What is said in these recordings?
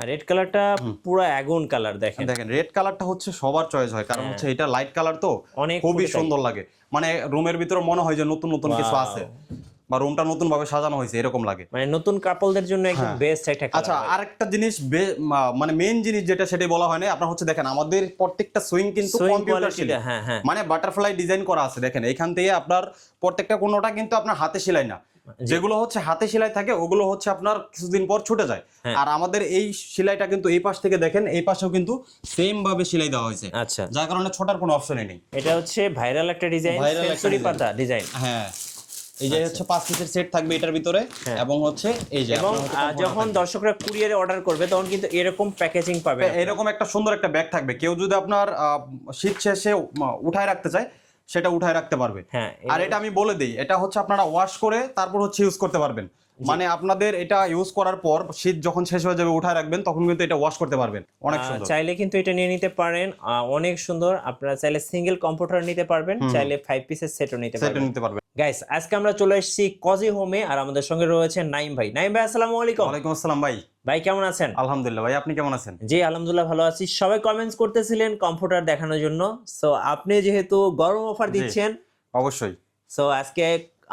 Red কালারটা পুরো আগুন কালার দেখেন। দেখেন রেড কালারটা হচ্ছে সবার চয়েস হয় কারণ হচ্ছে এটা লাইট কালার তো হ্যাঁ। অনেক খুবই সুন্দর লাগে। মানে রুমের ভিতরে মনে হয় যে নতুন নতুন কিছু আছে বা রুমটা নতুন ভাবে সাজানো হয়েছে এরকম লাগে। মানে নতুন কাপলদের জন্য একদম বেস্ট একটা আচ্ছা আরেকটা জিনিস মানে মেইন জিনিস যেটা সেটাই বলা হয় না আপনার হচ্ছে দেখেন আমাদের প্রত্যেকটা সুইং কিন্তু কম্পিউটার হ্যাঁ হ্যাঁ। মানে বাটারফ্লাই ডিজাইন করা আছে দেখেন এখান থেকে আপনার প্রত্যেকটা কোনোটা কিন্তু আপনার হাতে সেলাই না। যেগুলো হচ্ছে হাতে সেলাই থাকে ওগুলো হচ্ছে আপনার কিছুদিন পর ছুটে যায়। হ্যাঁ। আর আমাদের এই সেলাইটা কিন্তু এই পাশ থেকে দেখেন এই পাশেও কিন্তু সেম ভাবে সেলাই দেওয়া হয়েছে। আচ্ছা। যার কারণে ছোটার কোনো অপশনই নেই। এটা হচ্ছে ভাইরাল একটা ডিজাইন সেঞ্চুরি পাতা ডিজাইন হ্যাঁ। এই যে হচ্ছে পাঁচ পিসের সেট থাকবে এটার ভিতরে এবং হচ্ছে এই যে আচ্ছা। এবং যখন দর্শকরা কুরিয়ারে অর্ডার করবে তখন কিন্তু এরকম প্যাকেজিং পাবে এরকম একটা সুন্দর একটা ব্যাগ থাকবে। কেউ যদি আপনার শীত শেষে উঠায় রাখতে চায় সেটা উঠায় রাখতে পারবে। হ্যাঁ আর এটা আমি বলে দিই এটা হচ্ছে আপনারা ওয়াশ করে তারপর হচ্ছে ইউজ করতে পারবেন। মানে আপনাদের এটা ইউজ করার পর শীত যখন শেষ হয়ে যাবে উঠায় রাখবেন তখন কিন্তু এটা ওয়াশ করতে পারবেন। অনেক সুন্দর। চাইলে কিন্তু এটা নিয়ে নিতে পারেন। অনেক সুন্দর। আপনারা চাইলে সিঙ্গেল কম্পিউটার নিতে পারবেন চাইলে ফাইভ পিসের সেটও নিতে সেটা পারবেন। নিতে পারবেন। গাইস আজকে আমরা চলে এসেছি কজি হোমে আর আমাদের সঙ্গে রয়েছে নাইম ভাই। নাইম ভাই আসসালামু আলাইকুম। ওয়ালাইকুম আসসালাম ভাই। ভাই কেমন আছেন? আলহামদুলিল্লাহ ভাই আপনি কেমন আছেন? জি আলহামদুলিল্লাহ ভালো আছি। সবাই কমেন্টস করতেছিলেন কম্পিউটার দেখানোর জন্য। সো আপনি যেহেতু গরম অফার দিচ্ছেন অবশ্যই। সো আজকে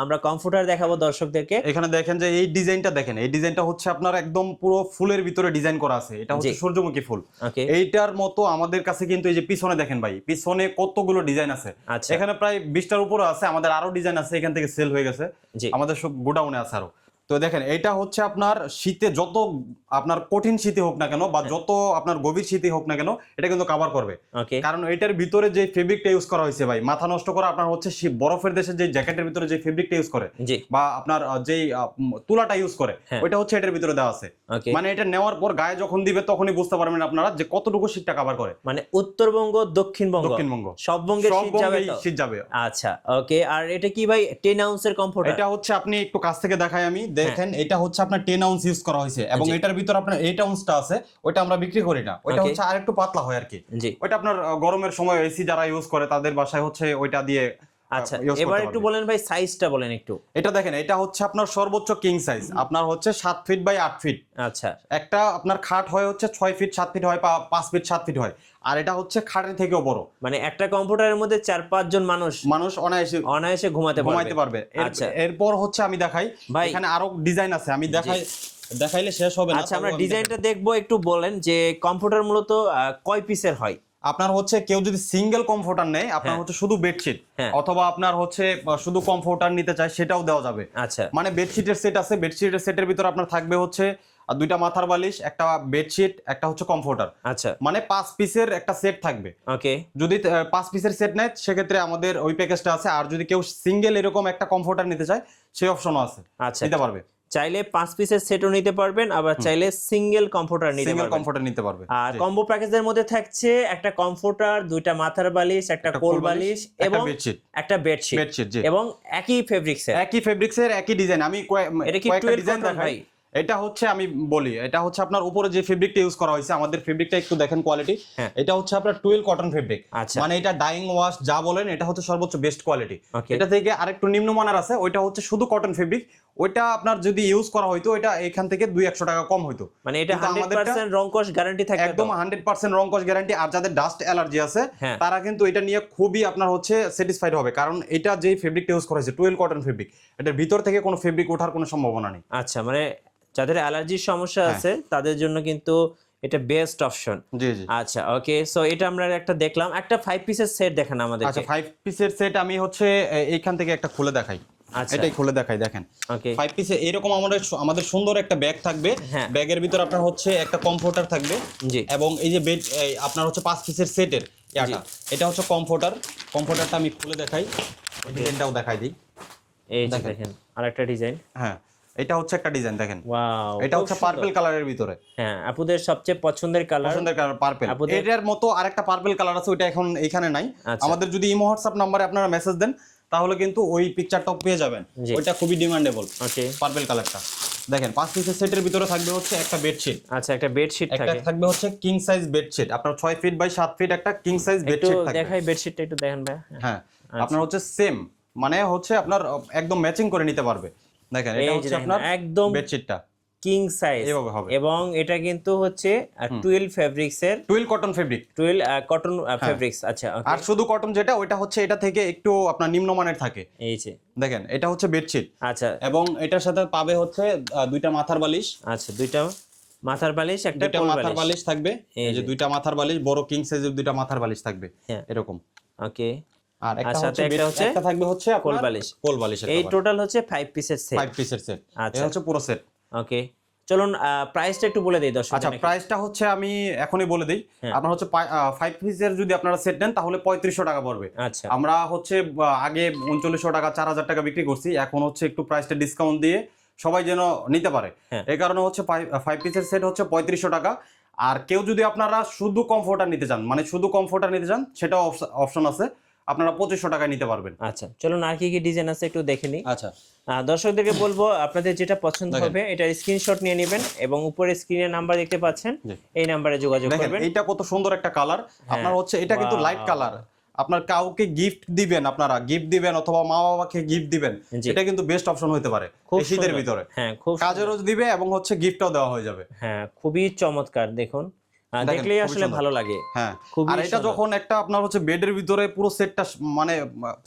আমরা কম্পিউটার দেখাবো দর্শকদেরকে। এখানে দেখেন যে এই ডিজাইনটা দেখেন এই ডিজাইনটা হচ্ছে আপনার একদম পুরো ফুলের ভিতরে ডিজাইন করা আছে। এটা হচ্ছে সূর্যমুখী ফুল। এইটার মতো আমাদের কাছে কিন্তু এই যে পিছনে দেখেন ভাই পিছনে কতগুলো ডিজাইন আছে। আচ্ছা। এখানে প্রায় বিশটার উপরে আছে আমাদের আরও ডিজাইন আছে এখান থেকে সেল হয়ে গেছে। আমাদের সব গোডাউনে আছে আরও। তো দেখেন এটা হচ্ছে আপনার শীতে যত আপনার কঠিন শীতে হোক না কেন বা যত আপনার গভীর শীতে হোক না কেন এটা কিন্তু কভার করবে। কারণ এটার ভিতরে যে ফেব্রিকটা ইউজ করা হয়েছে ভাই মাথা নষ্ট করা আপনার হচ্ছে বরফের দেশে যে জ্যাকেটের ভিতরে যে ফেব্রিকটা ইউজ করে বা আপনার যেই তুলাটা ইউজ করে হ্যাঁ। ওইটা হচ্ছে এটার ভিতরে দেওয়া আছে। মানে এটা নেওয়ার পর গায়ে যখন দিবে তখনই বুঝতে পারবেন আপনারা যে কতটুকু শীতটা কভার করে। মানে উত্তরবঙ্গ দক্ষিণবঙ্গ? দক্ষিণবঙ্গ। সব বঙ্গের শীত যাবে। আচ্ছা ওকে আর এটা কি ভাই টেন আউন্সের কম্পিউটার এটা হচ্ছে আপনি একটু কাছ থেকে দেখাই আমি। দেখেন এটা হচ্ছে আপনার টেন আউন্স ইউজ করা হয়েছে এবং এটার ভিতর আপনার এইট আউন্সটা আছে ওইটা আমরা বিক্রি করি না। ওইটা হচ্ছে আর একটু পাতলা হয় আর কি ওইটা আপনার গরমের সময় এসি যারা ইউজ করে তাদের বাসায় হচ্ছে ওইটা দিয়ে আচ্ছা এবার একটু। বলেন ভাই সাইজটা বলেন একটু। এটা দেখেন এটা হচ্ছে আপনার সর্বোচ্চ কিং সাইজ আপনার হচ্ছে সাত ফিট বাই আট ফিট আচ্ছা। একটা আপনার খাট হয় হচ্ছে ছয় ফিট সাত ফিট হয় বা পাঁচ ফিট সাত ফিট হয়। আর এটা হচ্ছে খাটের থেকেও বড়। মানে একটা কম্পিউটারের মধ্যে চার পাঁচ জন মানুষ মানুষ অনায়াসে অনায়াসে ঘুমাতে ঘুমাইতে পারবে। আচ্ছা। এরপর হচ্ছে আমি দেখাই ভাই। এখানে আরও ডিজাইন আছে। আমি দেখাই দেখাইলে শেষ হবে না আচ্ছা আমরা ডিজাইনটা দেখব একটু বলেন যে কম্পিউটার মূলত কয় পিসের হয়? আপনার হচ্ছে কেউ যদি সিঙ্গেল কমফোর্টার নেয় আপনার হ্যাঁ। হচ্ছে শুধু বেডশিট হ্যাঁ। অথবা আপনার হচ্ছে শুধু কমফোর্টার নিতে চায় সেটাও দেওয়া যাবে। আচ্ছা। মানে বেডশিটের সেট আছে বেডশিটের সেটের ভিতর আপনার থাকবে হচ্ছে আহ, দুইটা মাথার বালিশ একটা বেডশিট একটা হচ্ছে কমফোর্টার আচ্ছা। মানে পাঁচ পিসের একটা সেট থাকবে। ওকে। যদি পাঁচ পিসের সেট নেয় সেক্ষেত্রে আমাদের ওই প্যাকেজটা আছে আর যদি কেউ সিঙ্গেল এরকম একটা কমফোর্টার নিতে চায় সেই অপশনও আছে। আচ্ছা। নিতে পারবে। চাইলে পাঁচ পিসের সেটও নিতে পারবেন আবার চাইলে সিঙ্গেল কমফোর্টার নিতে সিঙ্গেল কমফোর্টার নিতে পারবেন আর কম্বো প্যাকেজের মধ্যে থাকছে একটা কমফোর্টার দুইটা মাথার বালিশ একটা কোল বালিশ এবং একটা বেডশিট বেডশিট এবং একই ফেব্রিক্সের একই ফেব্রিক্সের একই ডিজাইন আমি এটা কি কয়েকটা ডিজাইন দেখাই? এটা হচ্ছে আমি বলি এটা হচ্ছে আপনার উপরে যে ফেব্রিকটা ইউজ করা হয়েছে আমাদের ফেব্রিকটা একটু দেখেন কোয়ালিটি হ্যাঁ। এটা হচ্ছে আপনার টুয়েল কটন ফেব্রিক মানে এটা ডাইং ওয়াশ যা বলেন এটা হচ্ছে সর্বোচ্চ বেস্ট কোয়ালিটি এটা থেকে আরেকটু নিম্নমানের আছে ওইটা হচ্ছে শুধু কটন ফেব্রিক ওইটা আপনার যদি ইউজ করা হইতো এটা এখান থেকে দুই একশো টাকা কম হইতো। মানে এটা হান্ড্রেড পার্সেন্ট রংকশ গ্যারান্টি থাকবে একদম হান্ড্রেড পার্সেন্ট রংকশ গ্যারান্টি আর যাদের ডাস্ট অ্যালার্জি আছে হ্যাঁ। তারা কিন্তু এটা নিয়ে খুবই আপনার হচ্ছে স্যাটিসফাইড হবে কারণ এটা যে ফেব্রিকটা ইউজ করা হয়েছে টুয়েল কটন ফেব্রিক এটার ভিতর থেকে কোনো ফেব্রিক ওঠার কোনো সম্ভাবনা নেই। আচ্ছা মানে যাদের অ্যালার্জির সমস্যা হ্যাঁ। আছে তাদের জন্য কিন্তু এটা বেস্ট অপশন জি জি। আচ্ছা ওকে সো এটা আমরা একটা দেখলাম। একটা ফাইভ পিসের সেট দেখেন আমাদের আচ্ছা ফাইভ পিসের সেট আমি হচ্ছে এইখান থেকে একটা খুলে দেখাই। আচ্ছা। এটাই খুলে দেখাই দেখেন। ফাইভ পিসে এরকম আমাদের আমাদের সুন্দর একটা ব্যাগ থাকবে। হ্যাঁ। ব্যাগের ভিতর আপনার হচ্ছে একটা কমফোর্টার থাকবে। জি। এবং এই যে বেড আপনার হচ্ছে পাঁচ পিসের সেটের এটা হচ্ছে কমফোর্টার কমফোর্টারটা আমি খুলে দেখাই। ডিজাইনটাও দেখাই দিই। এই দেখেন। দেখেন আরেকটা ডিজাইন হ্যাঁ। এটা হচ্ছে একটা ডিজাইন দেখেন। ওয়াও এটা হচ্ছে পার্পল কালারের ভিতরে। হ্যাঁ আপুদের সবচেয়ে পছন্দের কালার পছন্দের কালার পার্পল এটার মতো আরেকটা পার্পল কালার আছে ওইটা এখন এখানে নাই। আচ্ছা। আমাদের যদি ইমো হোয়াটসঅ্যাপ নাম্বারে আপনারা মেসেজ দেন তাহলে কিন্তু ওই পিকচারটাও পেয়ে যাবেন। জি। ওইটা খুবই ডিমান্ডেবল ওকে। পার্পল কালারটা দেখেন পাঁচ পিসের সেটের ভিতরে থাকবে হচ্ছে একটা বেডশিট আচ্ছা একটা বেডশিট একটা থাকবে হচ্ছে কিং সাইজ বেডশিট আপনার ছয় ফিট বাই সাত ফিট একটা কিং সাইজ বেডশিট থাকবে। দেখাই বেডশিটটা একটু দেখেন ভাই। হ্যাঁ। আচ্ছা। আপনার হচ্ছে সেম মানে হচ্ছে আপনার একদম ম্যাচিং করে নিতে পারবে। দেখেন এটা হচ্ছে আপনার একদম বেডশিটটা কিং সাইজ এইভাবে হবে। এবং এটা কিন্তু হচ্ছে টুয়েলভ ফেব্রিক্স এর twill cotton fabric twelve cotton. Fabrics আচ্ছা আর শুধু কটন যেটা ওইটা হচ্ছে এটা থেকে একটু আপনার নিম্নমানের থাকে। এই যে। দেখেন এটা হচ্ছে বেডশিট আচ্ছা। এবং এটার সাথে পাবে হচ্ছে দুইটা মাথার বালিশ। আচ্ছা দুইটা মাথার বালিশ একটা দুইটা মাথার বালিশ। থাকবে। এই যে। দুইটা মাথার বালিশ বড় কিং সাইজের দুইটা মাথার বালিশ থাকবে। হ্যাঁ। এরকম। ওকে আর একটা হচ্ছে একটা থাকবে হচ্ছে কোল বালিশ। কোল বালিশ এই টোটাল হচ্ছে ফাইভ পিসের সেট ফাইভ পিসের সেট আচ্ছা। হচ্ছে পুরো সেট ওকে চলুন প্রাইসটা একটু বলে দিই দর্শক আচ্ছা প্রাইসটা হচ্ছে আমি এখনই বলে দিই। হ্যাঁ। আপনার হচ্ছে ফাইভ পিসের যদি আপনারা সেট নেন তাহলে পঁয়ত্রিশশো টাকা পড়বে। আচ্ছা। আমরা হচ্ছে আগে উনচল্লিশশো টাকা চার হাজার টাকা বিক্রি করছি। এখন হচ্ছে একটু প্রাইসটা ডিসকাউন্ট দিয়ে সবাই যেন নিতে পারে। হ্যাঁ। এই কারণে হচ্ছে ফাইভ পিসের সেট হচ্ছে পঁয়ত্রিশশো টাকা। আর কেউ যদি আপনারা শুধু কমফোর্টার নিতে চান মানে শুধু কমফোর্টার নিতে চান সেটাও অপশন আছে। আপনারা পঁচিশশো টাকায় নিতে পারবেন। আচ্ছা চলুন আর কি কি ডিজাইন আছে একটু দেখে নিই। আচ্ছা। দর্শকদেরকে বলব আপনাদের যেটা পছন্দ হবে এটার স্ক্রিনশট নিয়ে নেবেন এবং উপরে স্ক্রিনের নাম্বার দেখতে পাচ্ছেন এই নাম্বারে যোগাযোগ করবেন। এইটা কত সুন্দর একটা কালার আপনার হচ্ছে এটা কিন্তু লাইট কালার আপনার কাউকে গিফট দিবেন আপনারা গিফট দিবেন অথবা মা বাবাকে গিফট দিবেন। এটা কিন্তু বেস্ট অপশন হতে পারে শীতের ভিতরে। হ্যাঁ খুব। কাজেরও দিবে এবং হচ্ছে গিফটও দেওয়া হয়ে যাবে। হ্যাঁ খুবই চমৎকার দেখেন, দেখলেই খুবই আসলে। ভালো লাগে। হ্যাঁ আর এটা যখন একটা আপনার হচ্ছে বেডের ভিতরে পুরো সেটটা মানে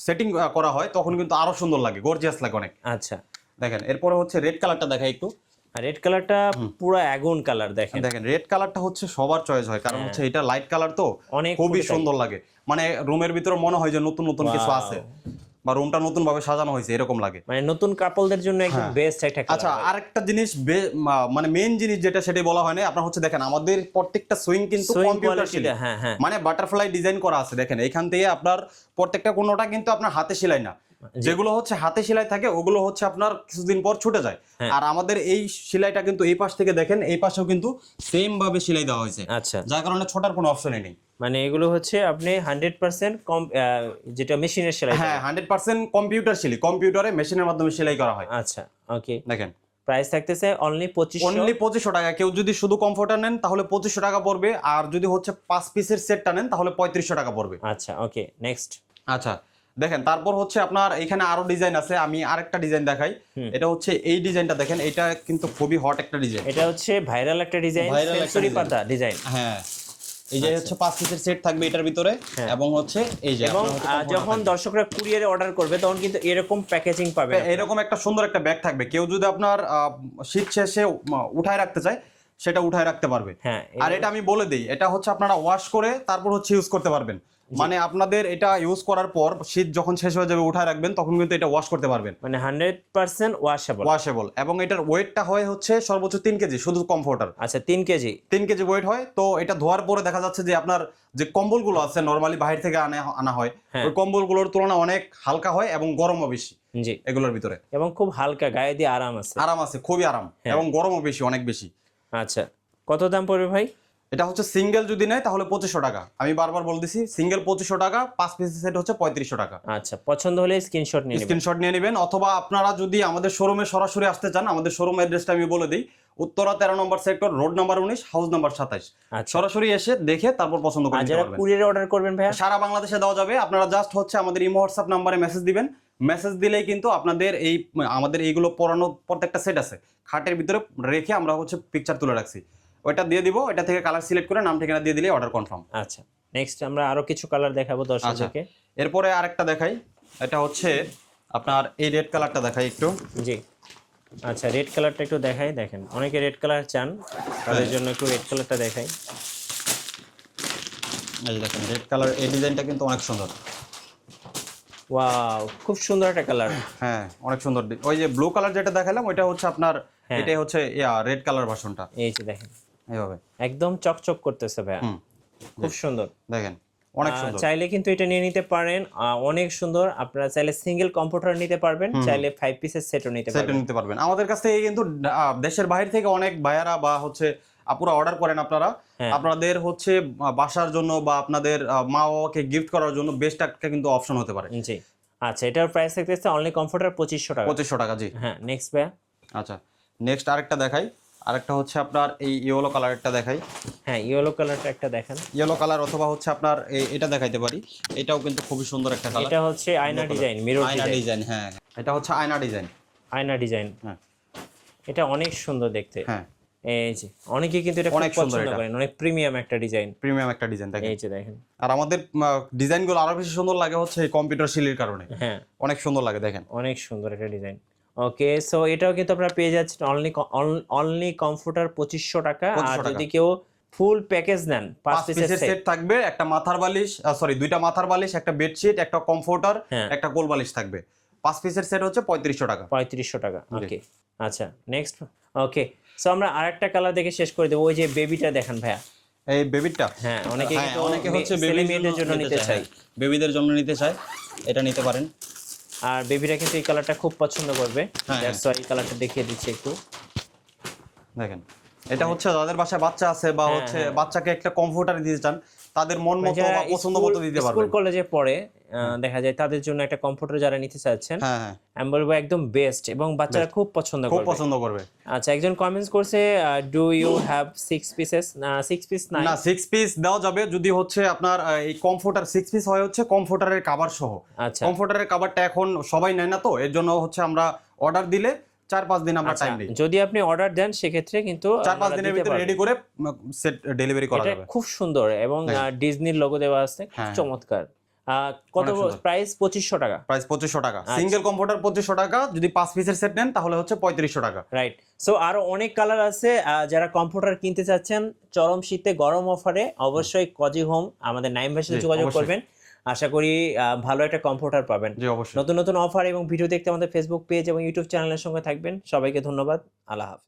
সেটিং করা হয় তখন কিন্তু আরও সুন্দর লাগে গর্জিয়াস লাগে অনেক। আচ্ছা। দেখেন এরপরে হচ্ছে রেড কালারটা দেখাই একটু। রেড কালারটা পুরো আগুন কালার দেখেন। দেখেন রেড কালারটা হচ্ছে সবার চয়েস হয় কারণ হচ্ছে এটা লাইট কালার তো হ্যাঁ। অনেক খুবই সুন্দর লাগে। মানে রুমের ভিতরে মনে হয় যে নতুন নতুন কিছু আছে। বা রুমটা নতুন ভাবে সাজানো হয়েছে এরকম লাগে। মানে নতুন কাপলদের জন্য একদম বেস্ট একটা আচ্ছা আরেকটা জিনিস মানে মেইন জিনিস যেটা সেটাই বলা হয় না আপনার হচ্ছে দেখেন আমাদের প্রত্যেকটা সুইং কিন্তু কম্পিউটার কোয়ালিটিটা হ্যাঁ হ্যাঁ। মানে বাটারফ্লাই ডিজাইন করা আছে দেখেন এখান থেকে আপনার প্রত্যেকটা কোনোটা কিন্তু আপনার হাতে সেলাই না। যেগুলো হচ্ছে হাতে সেলাই থাকে ওগুলো হচ্ছে আপনার কিছুদিন পর ছুটে যায়। হ্যাঁ। আর আমাদের এই সেলাইটা কিন্তু এই পাশ থেকে দেখেন এই পাশেও কিন্তু সেম ভাবে সেলাই দেওয়া হয়েছে। আচ্ছা। যার কারণে ছোটার কোনো অপশনই নেই। মানে এগুলো হচ্ছে আপনি হান্ড্রেড পার্সেন্ট কম যেটা মেশিনের সেলাই হ্যাঁ হান্ড্রেড পার্সেন্ট কম্পিউটার সেলাই কম্পিউটারে মেশিনের মাধ্যমে সেলাই করা হয়। আচ্ছা ওকে দেখেন। প্রাইস থাকতেছে অনলি পঁচিশশো। অনলি পঁচিশশো টাকা। কেউ যদি শুধু কমফোর্টার নেন তাহলে পঁচিশশো টাকা পড়বে। আর যদি হচ্ছে পাঁচ পিসের সেটটা নেন তাহলে পঁয়ত্রিশশো টাকা পড়বে। আচ্ছা ওকে নেক্সট আচ্ছা দেখেন তারপর হচ্ছে আপনার এখানে আরও ডিজাইন আছে আমি আরেকটা ডিজাইন দেখাই। এটা হচ্ছে এই ডিজাইনটা দেখেন এটা কিন্তু খুবই হট একটা ডিজাইন এটা হচ্ছে ভাইরাল একটা ডিজাইন একটা পাতা ডিজাইন হ্যাঁ। এই যে হচ্ছে পাঁচ পিসের সেট থাকবে এটার ভিতরে হ্যাঁ। এবং হচ্ছে এই যে এবং যখন দর্শকরা কুরিয়ারে অর্ডার করবে তখন কিন্তু এরকম প্যাকেজিং পাবে এরকম একটা সুন্দর একটা ব্যাগ থাকবে। কেউ যদি আপনার শীত শেষে উঠায় রাখতে চায় সেটা উঠায় রাখতে পারবে। হ্যাঁ আর এটা আমি বলে দিই এটা হচ্ছে আপনারা ওয়াশ করে তারপর হচ্ছে ইউজ করতে পারবেন। মানে আপনাদের এটা ইউজ করার পর শীত যখন শেষ হয়ে যাবে উঠায় রাখবেন তখন কিন্তু এটা ওয়াশ করতে পারবেন। মানে হান্ড্রেড পার্সেন্ট ওয়াশেবল ওয়াশেবল এবং এটার ওয়েটটা হয় হচ্ছে সর্বোচ্চ তিন কেজি শুধু কমফোর্টার আচ্ছা তিন কেজি। তিন কেজি ওয়েট হয় তো এটা ধোয়ার পরে দেখা যাচ্ছে যে আপনার যে কম্বলগুলো আছে নর্মালি বাইরে থেকে আনা আনা হয় হ্যাঁ। ওই কম্বলগুলোর তুলনায় অনেক হালকা হয় এবং গরমও বেশি জি। এগুলোর ভিতরে। এবং খুব হালকা গায়ে দিয়ে আরাম আছে। আরাম আছে খুবই আরাম হ্যাঁ। এবং গরমও বেশি অনেক বেশি। আচ্ছা কত দাম পড়বে ভাই? এটা হচ্ছে সিঙ্গেল যদি নেয় তাহলে পঁচিশশো টাকা। আমি বারবার বলতেছি সিঙ্গেল পঁচিশশো টাকা পাঁচ পিস সেট হচ্ছে পঁয়ত্রিশশো টাকা। আচ্ছা পছন্দ হলে স্ক্রিনশট নিয়ে স্ক্রিনশট নিয়ে নেবেন অথবা আপনারা যদি আমাদের শোরুমে সরাসরি আসতে চান আমাদের শোরুম অ্যাড্রেসটা আমি বলে দিই। উত্তরা তেরো নম্বর সেক্টর রোড নাম্বার উনিশ হাউস নাম্বার সাতাইশ। আচ্ছা। সরাসরি এসে দেখে তারপর পছন্দ করে যারা কুরিয়ারে অর্ডার করবেন ভাইয়া? সারা বাংলাদেশে দেওয়া যাবে। আপনারা জাস্ট হচ্ছে আমাদের ইমো হোয়াটসঅ্যাপ নাম্বারে মেসেজ দিবেন। মেসেজ দিলেই কিন্তু আপনাদের এই আমাদের এইগুলো পড়ানো প্রত্যেকটা সেট আছে। খাটের ভিতরে রেখে আমরা হচ্ছে পিকচার তুলে রাখছি। ওইটা দিয়ে দিব এটা থেকে কালার সিলেক্ট করে নাম ঠিকানা দিয়ে দিলে অর্ডার কনফার্ম আচ্ছা নেক্সট আমরা আরও কিছু কালার দেখাবো দর্শকদেরকে। এরপরে আরেকটা দেখাই এটা হচ্ছে আপনার এই রেড কালারটা দেখাই একটু। জি আচ্ছা রেড কালারটা একটু দেখাই দেখেন অনেকে রেড কালার চান তাদের জন্য একটু রেড কালারটা দেখাই। এই দেখেন রেড কালার এই ডিজাইনটা কিন্তু অনেক সুন্দর। ওয়াও খুব সুন্দর একটা কালার হ্যাঁ অনেক সুন্দর। ওই যে ব্লু কালার যেটা দেখালাম ওইটা হচ্ছে আপনার হ্যাঁ। এটাই হচ্ছে ইয়া রেড কালার ভার্সনটা এই যে দেখেন। এইভাবে। একদম চকচক করতেছে ভাইয়া। খুব সুন্দর। দেখেন অনেক সুন্দর। চাইলে কিন্তু এটা নিয়ে নিতে পারেন। অনেক সুন্দর। আপনারা চাইলে সিঙ্গেল কম্পিউটার নিতে পারবেন চাইলে ফাইভ পিসের সেটও নিতে সেটা পারবেন। নিতে পারবেন। আমাদের কাছ থেকে কিন্তু দেশের বাইরে থেকে অনেক ভাইয়ারা বা হচ্ছে আপুরা অর্ডার করেন আপনারা। হ্যাঁ। আপনাদের হচ্ছে বাসার জন্য বা আপনাদের মা বাবাকে গিফট করার জন্য বেস্ট একটা কিন্তু অপশন হতে পারে। জি। আচ্ছা এটার প্রাইস থাকতেছে অনলি কমফোর্টার পঁচিশশো টাকা। পঁচিশশো টাকা জি। হ্যাঁ নেক্সট ভাইয়া। আচ্ছা নেক্সট আরেকটা দেখাই। আরেকটা হচ্ছে আপনার এই ইয়েলো কালারটা দেখাই। হ্যাঁ ইয়েলো কালারটা একটা দেখেন। ইয়েলো কালার অথবা হচ্ছে আপনার এটা দেখাইতে পারি। এটাও কিন্তু খুবই সুন্দর একটা কালার এটা হচ্ছে আয়না ডিজাইন মিরর আয়না ডিজাইন। ডিজাইন হ্যাঁ এটা হচ্ছে আয়না ডিজাইন। আয়না ডিজাইন। হ্যাঁ। এটা অনেক সুন্দর দেখতে। হ্যাঁ। এই যে অনেকে কিন্তু এটা অনেক সুন্দর। করেন অনেক প্রিমিয়াম একটা ডিজাইন। প্রিমিয়াম একটা ডিজাইন দেখেন। এই যে দেখেন। আর আমাদের ডিজাইনগুলো আরও বেশি সুন্দর লাগে হচ্ছে এই কম্পিউটার শিলির কারণে। হ্যাঁ। অনেক সুন্দর লাগে দেখেন। অনেক সুন্দর একটা ডিজাইন। ওকে সো এটাও কিন্তু আপনারা পেয়ে যাচ্ছেন অনলি অনলি কমফোর্টার পঁচিশশো টাকা। আর যদি কেউ ফুল প্যাকেজ নেন পাঁচ পিসের সেট থাকবে একটা মাথার বালিশ সরি দুইটা মাথার বালিশ একটা বেডশিট একটা কমফোর্টার হ্যাঁ। একটা গোল বালিশ থাকবে। পাঁচ পিসের সেট হচ্ছে পঁয়ত্রিশশো টাকা। পঁয়ত্রিশশো টাকা ওকে আচ্ছা নেক্সট ওকে সো আমরা আরেকটা কালার দেখে শেষ করে দেবো ওই যে বেবিটা দেখেন ভাইয়া। এই বেবিটা হ্যাঁ অনেকে হ্যাঁ, কিন্তু অনেকে হচ্ছে বেবির মেয়েদের জন্য নিতে চাই বেবিদের জন্য নিতে চাই এটা নিতে পারেন। আর বেবিরা কিন্তু এই কালারটা খুব পছন্দ করবে। হ্যাঁ, দ্যাটস ওয়াই এই কালারটা দেখিয়ে দিচ্ছি একটু। দেখেন এটা হচ্ছে যাদের বাসায় বাচ্চা আছে বা হ্যাঁ, হচ্ছে হ্যাঁ। বাচ্চাকে একটা কমফোর্টার দিতে চান তাদের মন মতো বা পছন্দ মতো দিতে পারবেন। স্কুল কলেজে পড়ে দেখা যায় তাদের জন্য একটা কমফোর্টার যারা নিতে চাচ্ছেন হ্যাঁ হ্যাঁ। আমি বলব একদম বেস্ট এবং বাচ্চারা খুব পছন্দ খুব করবে। পছন্দ করবে। আচ্ছা একজন কমেন্টস করছে do you have six pieces না সিক্স পিস নাই। না সিক্স পিস দেওয়া যাবে যদি হচ্ছে আপনার এই কমফোর্টার সিক্স পিস হয় হচ্ছে কমফোর্টারের কাভার সহ। আচ্ছা। কমফোর্টারের কাভারটা এখন সবাই নেয় না তো এর জন্য হচ্ছে আমরা অর্ডার দিলে চার পাঁচ দিন আমরা আচ্ছা, টাইম দিই। যদি আপনি অর্ডার দেন সেক্ষেত্রে কিন্তু চার পাঁচ দিনের ভিতরে রেডি করে সেট ডেলিভারি করা যাবে। খুব সুন্দর এবং ডিজনির লোগো দেওয়া আছে খুব হ্যাঁ। চমৎকার। কত। প্রাইস পঁচিশশো টাকা। প্রাইস পঁচিশশো টাকা। আচ্ছা। সিঙ্গেল কমফোর্টার পঁচিশশো টাকা যদি পাঁচ পিসের সেট নেন তাহলে হচ্ছে পঁয়ত্রিশশো টাকা। রাইট সো আরও অনেক কালার আছে যারা কম্পিউটার কিনতে চাচ্ছেন চরম শীতে গরম অফারে অবশ্যই কজি হোম আমাদের নাইম জি, যোগাযোগ করবেন। আশা করি ভালো একটা কম্পিউটার পাবেন। নতুন নতুন অফার এবং ভিডিও দেখতে আমাদের ফেসবুক পেজ এবং ইউটিউব চ্যানেলের সঙ্গে থাকবেন। সবাইকে ধন্যবাদ। আল্লাহ হাফিজ।